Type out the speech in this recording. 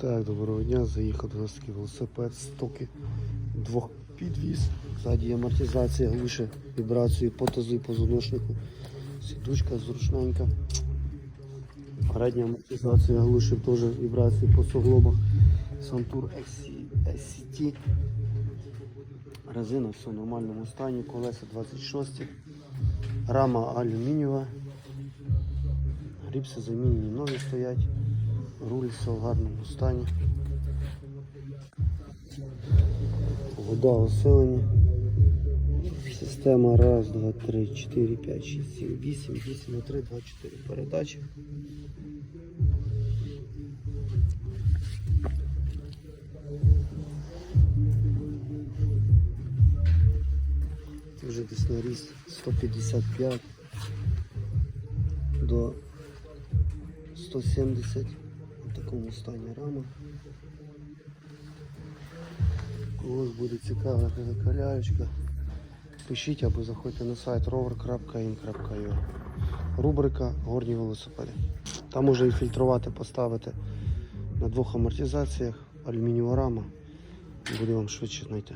Так, доброго дня. Заїхав до нас такий велосипед, стоки, двох підвіз. Ззаді є амортизація, глуше вібрацію по тазу і позвоночнику. Сідушка зручненька. Передня амортизація глушить теж вібрації по суглобах. Сантур SCT. Резина все в нормальному стані, колеса 26. Рама алюмінієва. Гріпси замінені нові стоять. Руль в гарному стані. Вода усилення. Система раз, два, три, чотири, п'ять, шість, сім, вісім, вісім на три, два, чотири передачі. Вже десь на ріст 155 до 170 в такому стані рама. Когось буде цікава така. Пишіть або заходьте на сайт rover.in.ua Рубрика Горні велосипеди. Там можна і фільтрувати, поставити на двох амортизаціях алюмінієва рама. Буде вам швидше знайти.